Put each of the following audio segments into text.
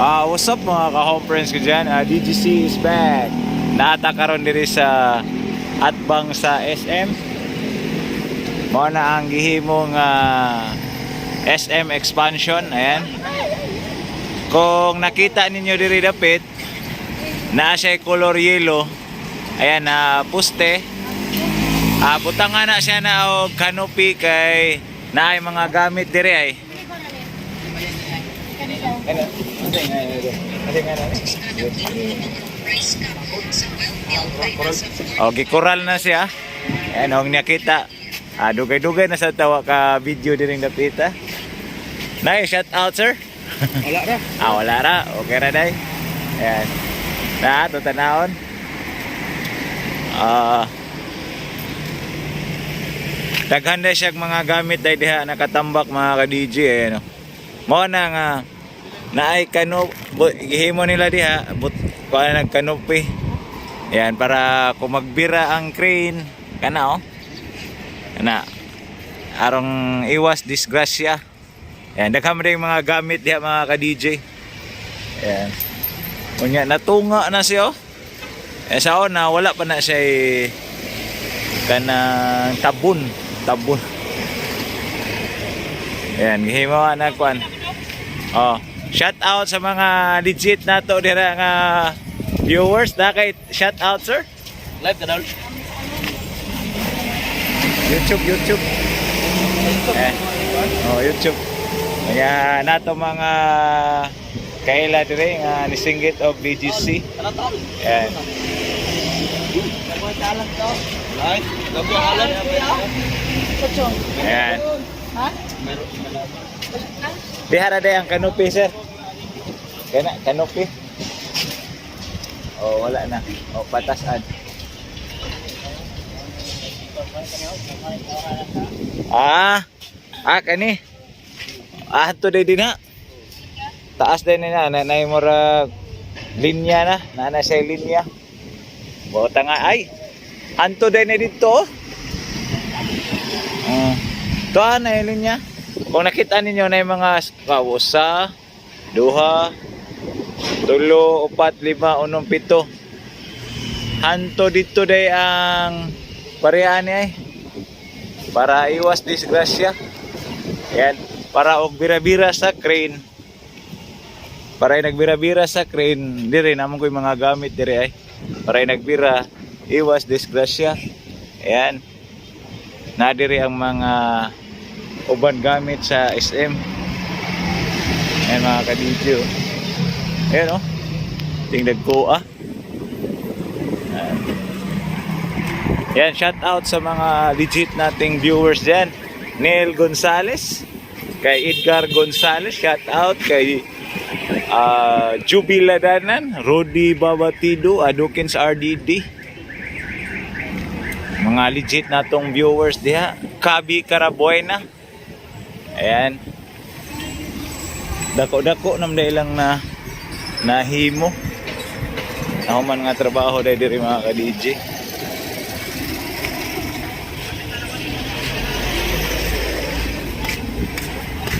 Ah, what's up mga ka-home friends ko dyan? Ah, DGC is back. Naata karon diri sa atbang sa SM. Mao na ang gihimong ah, SM expansion. Ayan. Kung nakita ninyo diri dapit, naa siya color yellow. Ayan na puste. Ah, butangan na siya na og canopy kay naay mga gamit diri ay. Ano? Ano nga Ano nga O, gikural na siya. Ayan, ang nakita. Ah, dugay-dugay na sa tawa ka video din ng dapita. Nay, shout out sir. Wala ra. Ah, wala ra. Okay ra day. Ayan. Na, ito tanahon. Ah, Daghan na siya mga gamit dahil diha nakatambak mga ka-DJ eh, no? Mo na nga naay kanop gihimo nila diha but kuha na nagkanopi. Yan para kung magbira ang crane kana oh. Kana arong iwas disgrasya. Yan daghan man yung mga gamit diha mga ka-DJ. Yan. Unya natunga na siya oh. Eh sa una wala pa na siya eh, kanang tabon tabon Ayan, gihimawa na kuan. Oh, shout out sa mga legit nato dira nga viewers. Na kay shout out sir. Live ka daw. YouTube, YouTube. Eh. Oh, YouTube. Kaya nato mga kaila dire nga nisinggit of BGC. Ano to? Ayan. Ayan. Ha? Dihara day ang kanopi sir. Kana kanopi. Oh, wala na. Oh, patasan. Ah. Ah, kani. Ah, to day din ha. Taas din na na na mura linya na, na na siya linya. Bota nga ay. Anto din na dito. Oh. To na linya. Kung nakita ninyo na yung mga kawusa, duha, tulo, upat, lima, unong, pito. Hanto dito day ang parehan niya eh. Para iwas disgrasya. Yan. Para og bira-bira sa crane. Para ay nagbira-bira sa crane, dire namon ko yung mga gamit dire ay. Para ay nagbira, iwas disgrasya. Ayan. Nadiri ang mga uban gamit sa SM. Ayan mga oh. Ayan o. Oh. Tingnan ko ah. Ayan. Yan, shout out sa mga legit nating viewers dyan. Neil Gonzales, kay Edgar Gonzales, shout out kay uh, Jubil Ladanan, Rudy Babatido, Adukins RDD. Mga legit natong viewers diha. Kabi Karabuena. Ayan. Dako-dako nam dahil lang na nahimo. Ako man nga trabaho dahil diri mga ka-DJ.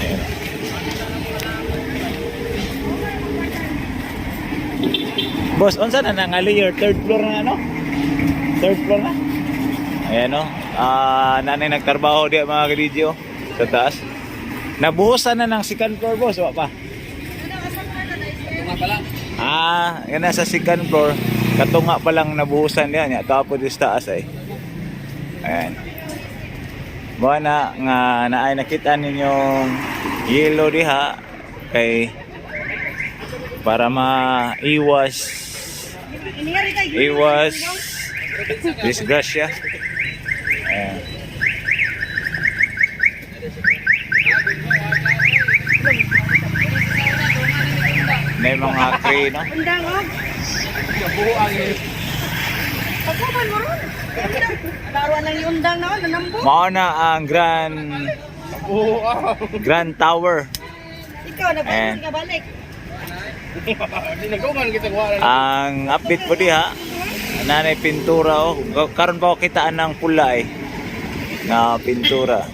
Ayan. Boss, unsa na nga layer? Third floor na ano? Third floor na? Ayan o. Ah, nanay nagtrabaho di mga ka-DJ oh. Sa taas. Nabuhusan na ng second floor boss, wa pa. Ah, yan na sa second floor. Katunga pa lang nabuhusan yan. Ya, tapos sa taas ay. Ayan. Buha na nga naay nakita ninyong yellow diha kay para maiwas iwas disgrasya. Ayan. May mga crane, no? Undang og. Buho ang Pagkuman mo ron. Laruan lang yung undang na nanambo. Mao na ang Grand. Grand Tower. Ikaw, Eh. nabalik ka balik. Kuha na. Ang update po diha, nanay pintura oh. Karon pa ko kitaan ng pula eh na pintura.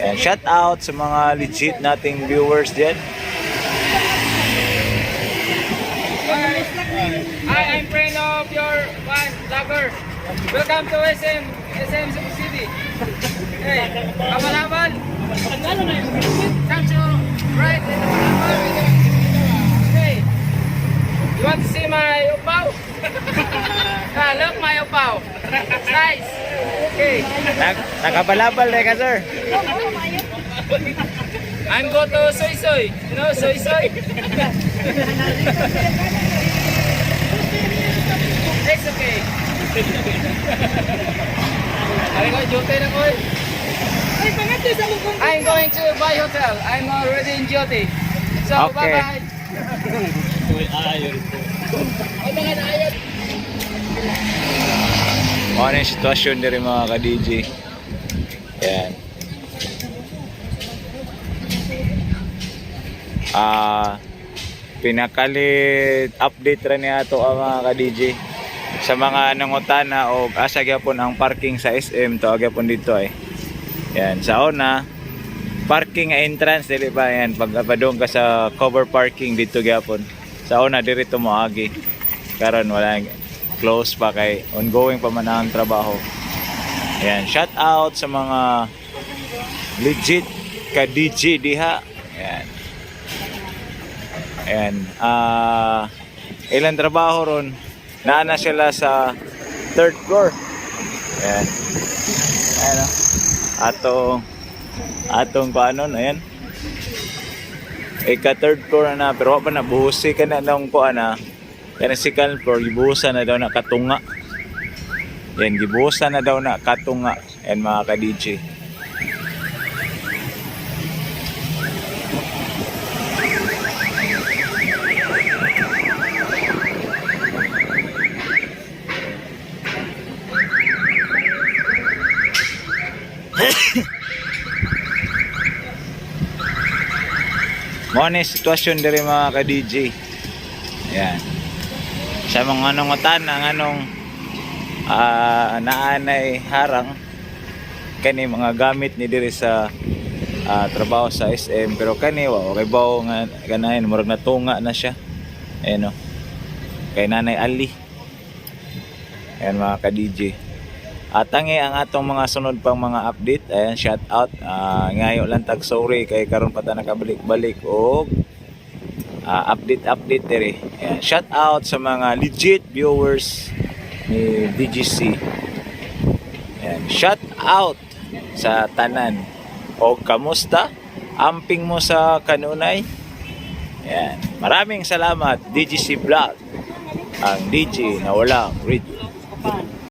And shout out sa mga legit nating viewers dyan. Hi, I'm friend of your one vlogger. Welcome to SM, SM Cebu City. Hey, Kamalaban. Sancho, right in the Kamalaban. Hey, you want to see my opaw? ah, look my opaw. It's nice. Okay, Nag nakabalabal na ka, sir. I'm go to Soy Soy. You know Soy Soy? It's okay. Ay ko, jote na ko. eh. Ay, pangatlo sa lungkong. I'm going to buy hotel. I'm already in Jyote. So, Okay. bye-bye. Ay, mga naayat. Ano yung sitwasyon din mga ka-DJ. Yan. Ah, pinakalit update ra niya to ang mga ka-DJ sa mga nangutana o asa gyapon ang parking sa SM to gyapon dito ay. Yan, sa una parking entrance dili ba yan pag padung ka sa cover parking dito gyapon. Sa una dirito mo agi. Karon wala close pa kay ongoing pa man ang trabaho. Ayan, shout out sa mga legit ka DJ diha. Ayan. Ayan, ah ilang trabaho ron naana sila sa third floor. Ayan. Ayan oh. Atong atong kuanon, ayan. Ika third floor na pero wa pa na buhusi ka na ng kuan na Kaya second floor, gibuhusan na daw na katunga. Yan, gibuhusan na daw na katunga. Yan mga ka-DJ. Mo ni sitwasyon diri mga ka-DJ. Yan. Sa mga nangutan ang anong ah, naanay harang kani mga gamit ni diri sa ah, trabaho sa SM pero kani wa kay bawo nga ganahin murag natunga na siya. Ayan o. Kay Nanay Ali. Ayan mga ka-DJ. At tangi ang atong mga sunod pang mga update. Ayan, shout out. Ah, ngayo lang tag sorry kay karon pa ta nakabalik-balik og ah, update update diri. Ayan, shout out sa mga legit viewers ni DGC. Ayan, shout out sa tanan. O kamusta? Amping mo sa kanunay? Ayan. Maraming salamat DGC Vlog. Ang DJ na walang radio.